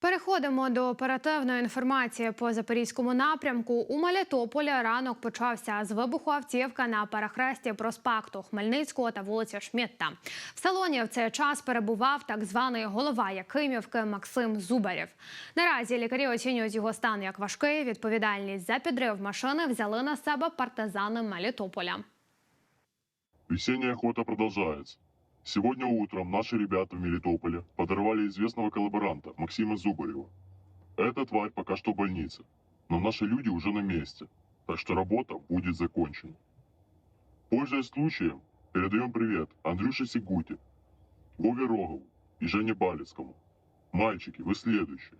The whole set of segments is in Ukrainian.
Переходимо до оперативної інформації по запорізькому напрямку. У Мелітополі ранок почався з вибуху автівка на перехресті проспекту Хмельницького та вулиці Шмітта. В салоні в цей час перебував так званий голова Якимівки Максим Зубарєв. Наразі лікарі оцінюють його стан як важкий. Відповідальність за підрив машини взяли на себе партизани Мелітополя. Весенняя охота продолжается. Сегодня утром наши ребята в Мелитополе подорвали известного коллаборанта Максима Зубарева. Эта тварь пока что в больнице, но наши люди уже на месте, так что работа будет закончена. Пользуясь случаем, передаем привет Андрюше Сигуте, Вове Рогову и Жене Балецкому. Мальчики, вы следующие.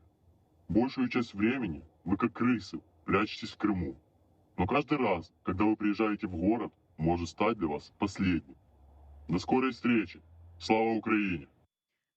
Большую часть времени вы как крысы прячетесь в Крыму. Но каждый раз, когда вы приезжаете в город, может стать для вас последним. До скорой встречи. Слава Украине!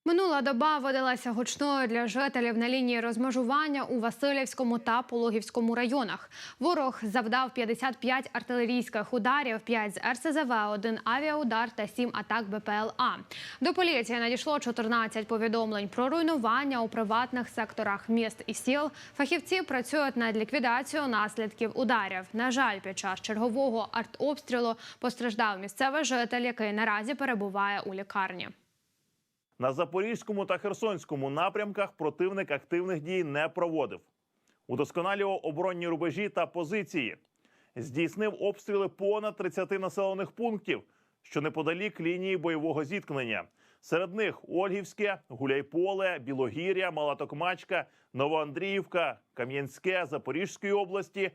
Минула доба видалася гучною для жителів на лінії розмежування у Васильівському та Пологівському районах. Ворог завдав 55 артилерійських ударів, 5 з РСЗВ, 1 авіаудар та 7 атак БПЛА. До поліції надійшло 14 повідомлень про руйнування у приватних секторах міст і сіл. Фахівці працюють над ліквідацією наслідків ударів. На жаль, під час чергового артобстрілу постраждав місцевий житель, який наразі перебуває у лікарні. На запорізькому та херсонському напрямках противник активних дій не проводив. Удосконалював оборонні рубежі та позиції. Здійснив обстріли понад 30 населених пунктів, що неподалік лінії бойового зіткнення. Серед них Ольгівське, Гуляйполе, Білогір'я, Мала Токмачка, Новоандріївка, Кам'янське Запорізької області